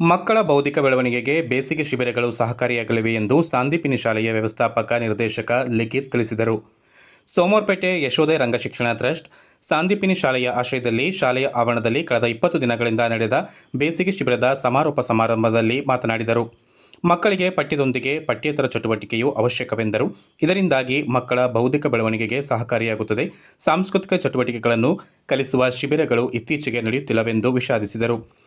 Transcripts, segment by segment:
ಮಕ್ಕಳ ಬೌದ್ಧಿಕ ಬೆಳವಣಿಗೆಗೆ ಬೇಸಿಗೆ ಶಿಬಿರಗಳು ಸಹಕಾರಿಯಾಗಲಿವೆ ಎಂದು ಸಾಂದೀಪಿನಿ ಶಾಲೆಯ ವ್ಯವಸ್ಥಾಪಕ ನಿರ್ದೇಶಕ ಲಿಖಿತ್ ತಿಳಿಸಿದರು. ಸೋಮವಾರಪೇಟೆ ಯಶೋಧೆ ರಂಗಶಿಕ್ಷಣ ಟ್ರಸ್ಟ್ ಸಾಂದೀಪಿನಿ ಶಾಲೆಯ ಆಶ್ರಯದಲ್ಲಿ ಶಾಲೆಯ ಆವರಣದಲ್ಲಿ ಕಳೆದ ಇಪ್ಪತ್ತು ದಿನಗಳಿಂದ ನಡೆದ ಬೇಸಿಗೆ ಶಿಬಿರದ ಸಮಾರೋಪ ಸಮಾರಂಭದಲ್ಲಿ ಮಾತನಾಡಿದರು. ಮಕ್ಕಳಿಗೆ ಪಠ್ಯದೊಂದಿಗೆ ಪಠ್ಯೇತರ ಚಟುವಟಿಕೆಯೂ ಅವಶ್ಯಕವೆಂದರು. ಇದರಿಂದಾಗಿ ಮಕ್ಕಳ ಬೌದ್ಧಿಕ ಬೆಳವಣಿಗೆಗೆ ಸಹಕಾರಿಯಾಗುತ್ತದೆ. ಸಾಂಸ್ಕೃತಿಕ ಚಟುವಟಿಕೆಗಳನ್ನು ಕಲಿಸುವ ಶಿಬಿರಗಳು ಇತ್ತೀಚೆಗೆ ನಡೆಯುತ್ತಿಲ್ಲವೆಂದು ವಿಷಾದಿಸಿದರು.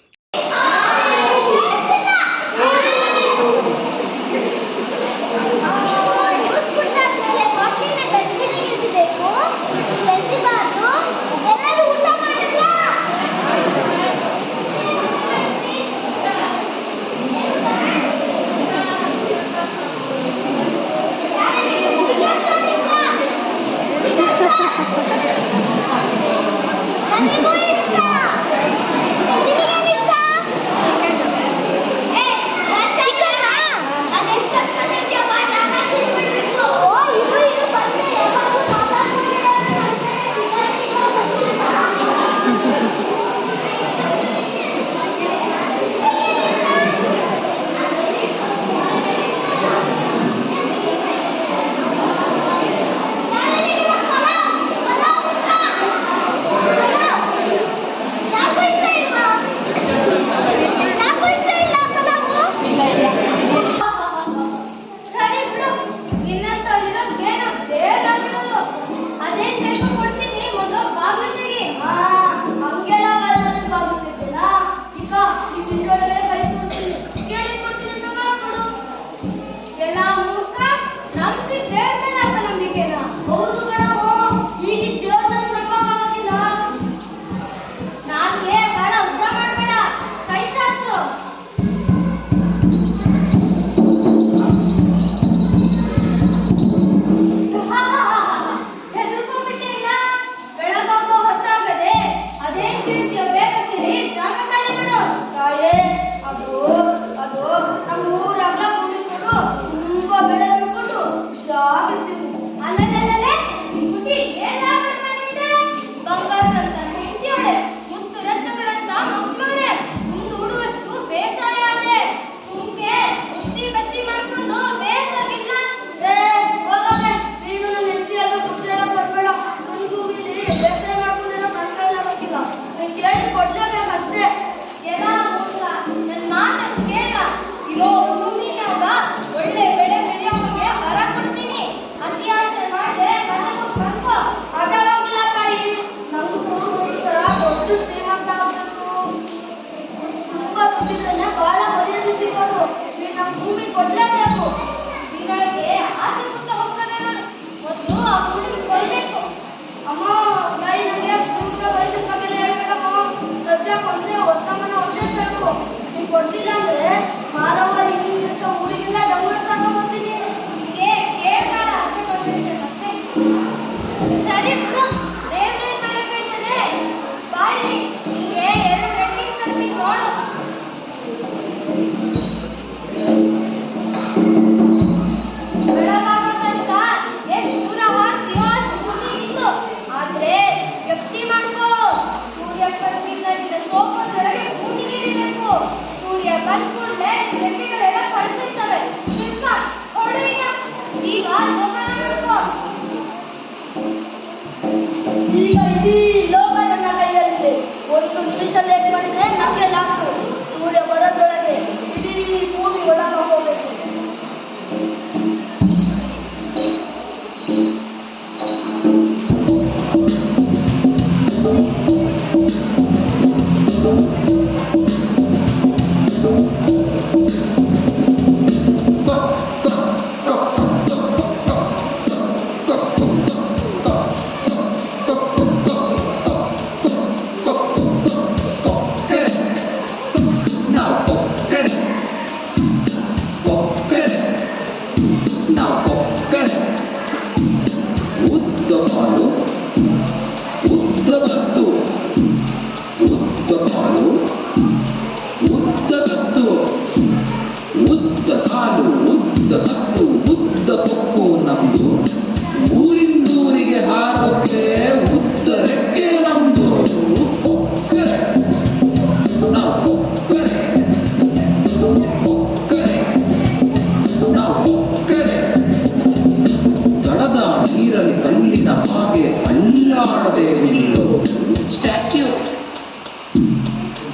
ನೀರಲ್ಲಿ ಕಲ್ಲಿನ ಹಾಗೆ ಅಲ್ಲಾಡದೆ ನಿಲ್ಲು ಸ್ಟ್ಯಾಚ್ಯೂ.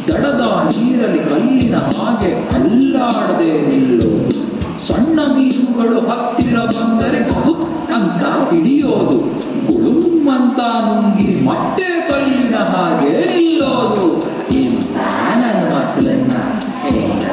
ದಡದ ನೀರಲ್ಲಿ ಕಲ್ಲಿನ ಹಾಗೆ ಅಲ್ಲಾಡದೆ ನಿಲ್ಲು. ಸಣ್ಣ ಮೀನುಗಳು ಹತ್ತಿರ ಬಂದರೆ ಅಂತ ಹಿಡಿಯೋದು. ಗುಳುಮ್ಮಂತ ನುಂಗಿ ಮತ್ತೆ ಕಲ್ಲಿನ ಹಾಗೆ ನಿಲ್ಲೋದು. ಏನ್ ತಾನನ ಮಕ್ಕಳನ್ನ ಎಂತ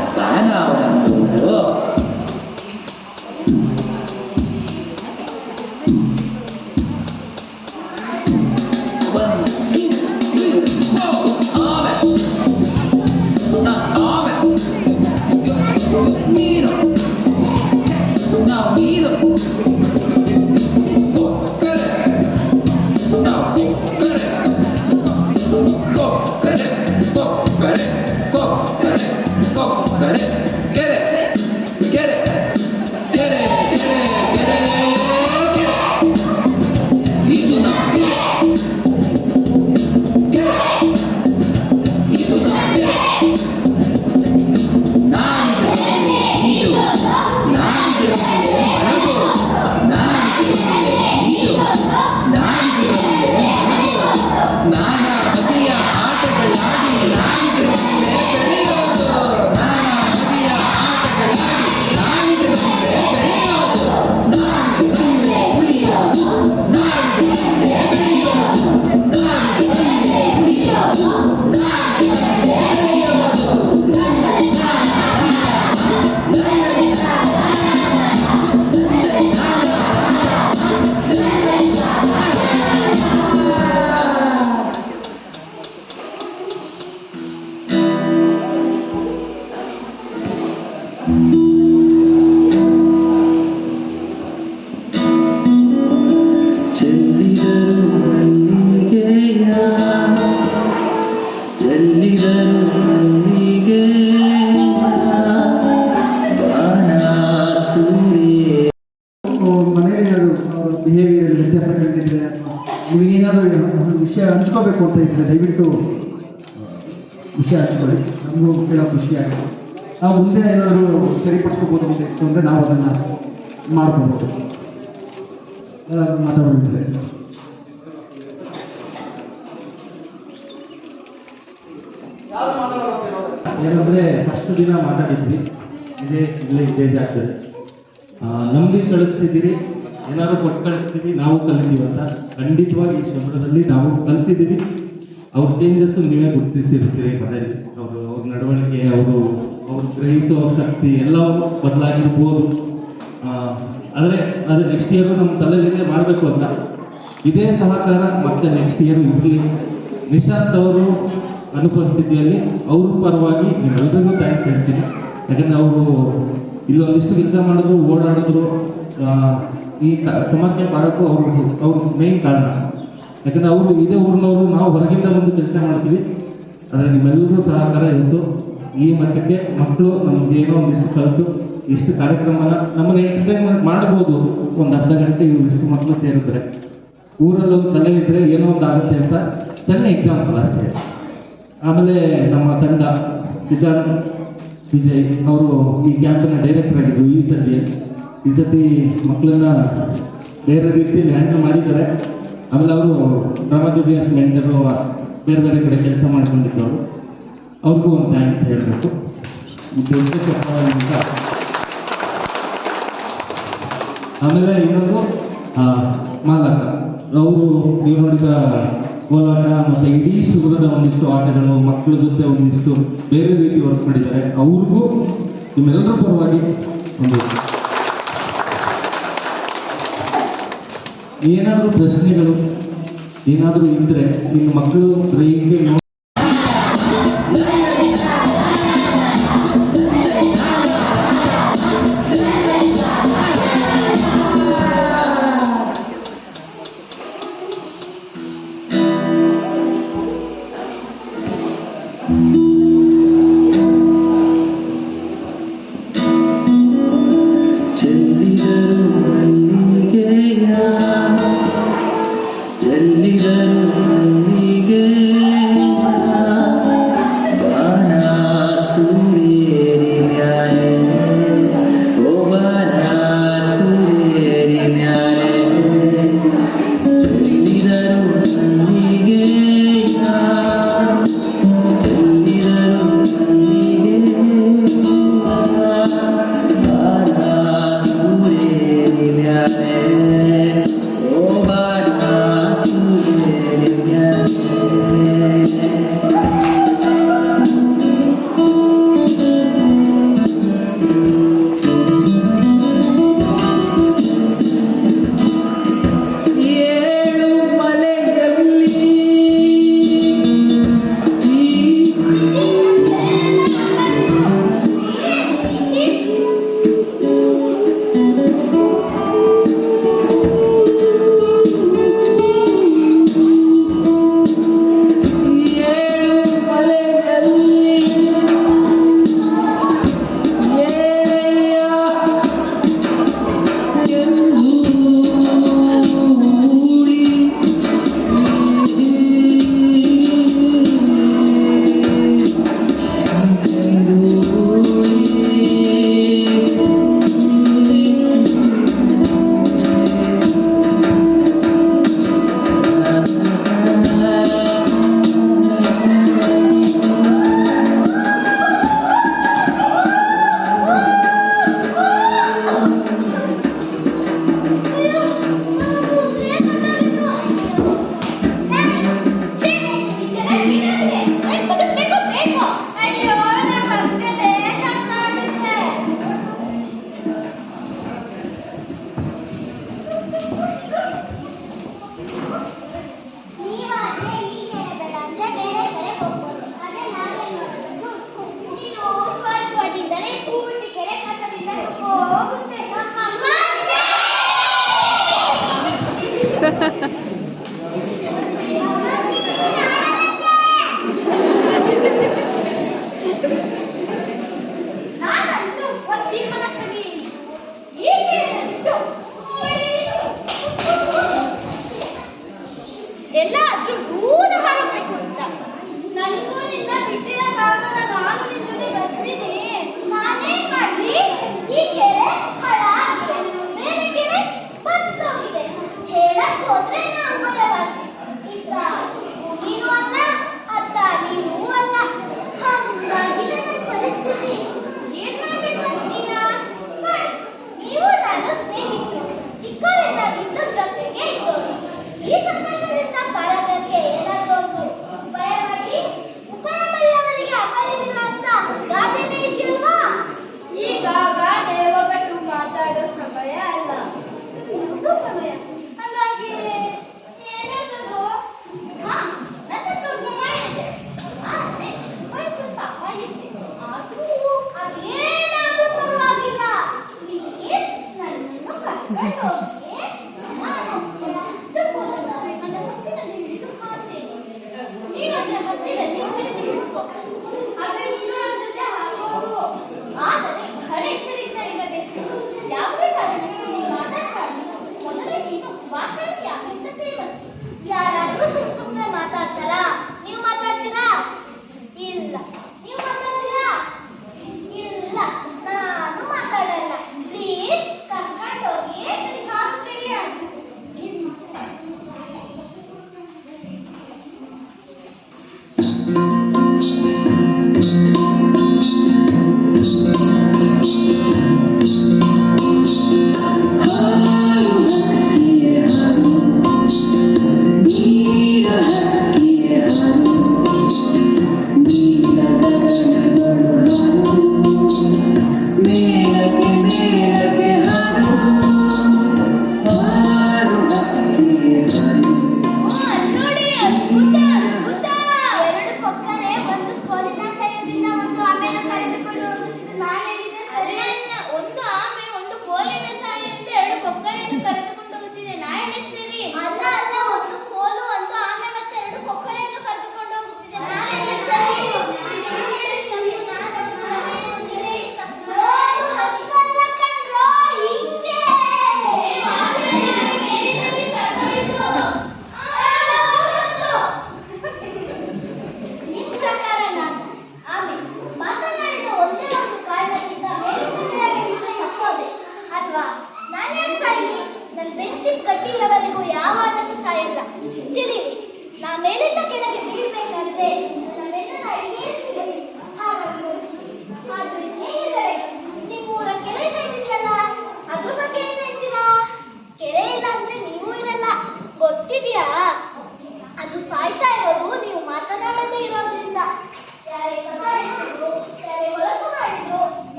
ವ್ಯತ್ಯಾಸ ಕಂಡಿದ್ರೆ ಅಥವಾ ಒಂದು ವಿಷಯ ಹಂಚ್ಕೋಬೇಕು ಅಂತ ಇದ್ರೆ ದಯವಿಟ್ಟು ವಿಷಯ ಹಂಚ್ಕೊಳ್ಳಿ. ನಮಗೂ ಕೇಳೋ ಖುಷಿ ಆಗುತ್ತೆ. ನಾವು ಮುಂದೆ ಏನಾದರೂ ಸರಿಪಡಿಸ್ಕೋಬೋದು ಅಂತ ಇತ್ತು ಅಂದರೆ ನಾವು ಅದನ್ನು ಮಾಡ್ಕೋಬೋದು. ಮಾತಾಡೋದಿದ್ರೆ ಏನಂದ್ರೆ ಫಸ್ಟ್ ದಿನ ಮಾತಾಡಿದ್ವಿ. ಇದೇ, ಇಲ್ಲೇ ಬೇಜಾಗ್ತದೆ ನಮ್ಗೆ ಕಳಿಸ್ತಿದ್ದೀರಿ. ಏನಾದ್ರು ಕೊಟ್ಟು ಕಳಿಸ್ತೀವಿ, ನಾವು ಕಲಿತೀವಿ ಅಂತ. ಖಂಡಿತವಾಗಿ ಈ ಶಬ್ದದಲ್ಲಿ ನಾವು ಕಲ್ತಿದ್ದೀವಿ. ಅವ್ರ ಚೇಂಜಸ್ ನೀವೇ ಗುರುತಿಸಿರ್ತೀರಿ ಮನೆಯಲ್ಲಿ ಅವರು, ಅವ್ರ ನಡವಳಿಕೆ, ಅವರು, ಅವ್ರು ಗ್ರಹಿಸೋ ಶಕ್ತಿ ಎಲ್ಲವೂ ಬದಲಾಗಿರ್ಬೋದು. ಆದರೆ ಅದು ನೆಕ್ಸ್ಟ್ ಇಯರು ನಮ್ಮ ತಲೆಯಲ್ಲಿದೆ, ಮಾಡಬೇಕು ಅಂತ. ಇದೇ ಸಹಕಾರ ಮತ್ತೆ ನೆಕ್ಸ್ಟ್ ಇಯರ್ ಇರಲಿ. ನಿಶಾಂತ್ ಅವರು ಅನುಪಸ್ಥಿತಿಯಲ್ಲಿ ಅವ್ರ ಪರವಾಗಿ ನಿಮ್ಮೆಲ್ಲರಿಗೂ ಥ್ಯಾಂಕ್ಸ್ ಹೇಳ್ತೀನಿ. ಯಾಕಂದರೆ ಅವರು ಇಲ್ಲೊಂದಿಷ್ಟು ಕೆಲಸ ಮಾಡಿದ್ರು, ಓಡಾಡಿದ್ರು. ಈ ಸಮಸ್ಯೆ ಬರೋಕ್ಕೂ ಅವರು ಅವ್ರ ಮೇನ್ ಕಾರಣ. ಯಾಕಂದ್ರೆ ಅವರು ಇದೇ ಊರಿನವರು, ನಾವು ಹೊರಗಿಂದ ಬಂದು ಕೆಲಸ ಮಾಡ್ತೀವಿ. ಆದರೆ ನಿಮ್ಮೆಲ್ಲರೂ ಸಹಕಾರ ಇತ್ತು. ಈ ಮಟ್ಟಕ್ಕೆ ಮಕ್ಕಳು ನಮ್ಗೆ ಏನೋ ಒಂದಿಷ್ಟು ಕಲಿತು, ಇಷ್ಟು ಕಾರ್ಯಕ್ರಮನ ನಮ್ಮನ್ನು ಎಂಟರ್ಟೈನ್ಮೆಂಟ್ ಮಾಡ್ಬೋದು. ಒಂದು ಅರ್ಧ ಗಂಟೆ ಇವ್ರು ಇಷ್ಟು ಮಕ್ಕಳು ಸೇರಿದ್ರೆ. ಊರಲ್ಲಿ ಒಂದು ಇದ್ರೆ ಏನೋ ಒಂದು ಆಗುತ್ತೆ ಅಂತ ಚೆನ್ನ ಎಕ್ಸಾಂಪಲ್ ಅಷ್ಟೇ. ಆಮೇಲೆ ನಮ್ಮ ತಂಡ ಸಿದ್ಧಾರ್ಥ ವಿಜಯ್, ಅವರು ಈ ಕ್ಯಾಂಪಿನ ಡೈರೆಕ್ಟರ್ ಆಗಿದ್ದರು ಈ ಸತಿ ಈ ಸತಿ ಮಕ್ಕಳನ್ನ ಬೇರೆ ರೀತಿಯಲ್ಲಿ ಹ್ಯಾಂಡಲ್ ಮಾಡಿದ್ದಾರೆ. ಆಮೇಲೆ ಅವರು ರಾಮಜೋಬಿಯಸ್ ಮೆಂಟರು ಬೇರೆ ಬೇರೆ ಕಡೆ ಕೆಲಸ ಮಾಡ್ಕೊಂಡಿದ್ದವರು. ಅವ್ರಿಗೂ ಒಂದು ಥ್ಯಾಂಕ್ಸ್ ಹೇಳಬೇಕು. ದೊಡ್ಡ ಉದ್ದೇಶ ಆಮೇಲೆ ಇನ್ನೊಂದು ಆ, ಮಾಲಕ. ಅವರು ನೀವು ನೋಡಿದ ಕೋಲಾಟ ಮತ್ತು ಇಡೀ ಶಿಬಿರದ ಒಂದಿಷ್ಟು ಆಟಗಳು ಮಕ್ಕಳ ಜೊತೆ ಒಂದಿಷ್ಟು ಬೇರೆ ರೀತಿ ವರ್ಕ್ ಮಾಡಿದ್ದಾರೆ. ಅವ್ರಿಗೂ ನಿಮ್ಮೆಲ್ಲರ ಪರವಾಗಿ ಒಂದು ಏನಾದರೂ ಪ್ರಶ್ನೆಗಳು ಏನಾದರೂ ಇದ್ದರೆ ನಿಮ್ಮ ಮಕ್ಕಳು ನೋಡಿ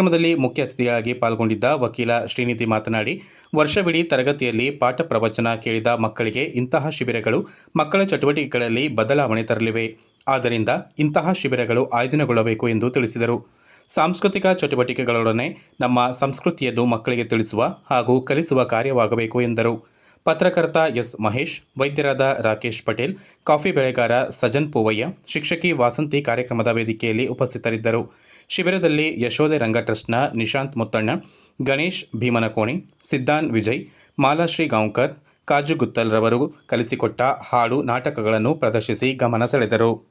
ಕಾರ್ಯಕ್ರಮದಲ್ಲಿ ಮುಖ್ಯ ಅತಿಥಿಯಾಗಿ ಪಾಲ್ಗೊಂಡಿದ್ದ ವಕೀಲ ಶ್ರೀನಿಧಿ ಮಾತನಾಡಿ, ವರ್ಷವಿಡೀ ತರಗತಿಯಲ್ಲಿ ಪಾಠ ಪ್ರವಚನ ಕೇಳಿದ ಮಕ್ಕಳಿಗೆ ಇಂತಹ ಶಿಬಿರಗಳು ಮಕ್ಕಳ ಚಟುವಟಿಕೆಗಳಲ್ಲಿ ಬದಲಾವಣೆ ತರಲಿವೆ. ಆದ್ದರಿಂದ ಇಂತಹ ಶಿಬಿರಗಳು ಆಯೋಜನೆಗೊಳ್ಳಬೇಕು ಎಂದು ತಿಳಿಸಿದರು. ಸಾಂಸ್ಕೃತಿಕ ಚಟುವಟಿಕೆಗಳೊಡನೆ ನಮ್ಮ ಸಂಸ್ಕೃತಿಯನ್ನು ಮಕ್ಕಳಿಗೆ ತಿಳಿಸುವ ಹಾಗೂ ಕಲಿಸುವ ಕಾರ್ಯವಾಗಬೇಕು ಎಂದರು. ಪತ್ರಕರ್ತ ಎಸ್ ಮಹೇಶ್, ವೈದ್ಯರಾದ ರಾಕೇಶ್ ಪಟೇಲ್, ಕಾಫಿ ಬೆಳೆಗಾರ ಸಜನ್ ಪೂವಯ್ಯ, ಶಿಕ್ಷಕಿ ವಾಸಂತಿ ಕಾರ್ಯಕ್ರಮದ ವೇದಿಕೆಯಲ್ಲಿ ಉಪಸ್ಥಿತರಿದ್ದರು. ಶಿಬಿರದಲ್ಲಿ ಯಶೋದೆ ರಂಗ ಟ್ರಸ್ಟ್ನ ನಿಶಾಂತ್ ಮುತ್ತಣ್ಣ, ಗಣೇಶ್ ಭೀಮನಕೋಣಿ, ಸಿದ್ದಾನ್ ವಿಜಯ್ ಮಾಲಾಶ್ರೀ ಗಾಂವ್ಕರ್ ಕಾಜುಗುತ್ತಲ್ರವರು ಗುತ್ತಲ್ ರವರು ಕಲಿಸಿಕೊಟ್ಟ ಹಾಡು ನಾಟಕಗಳನ್ನು ಪ್ರದರ್ಶಿಸಿ ಗಮನ ಸೆಳೆದರು.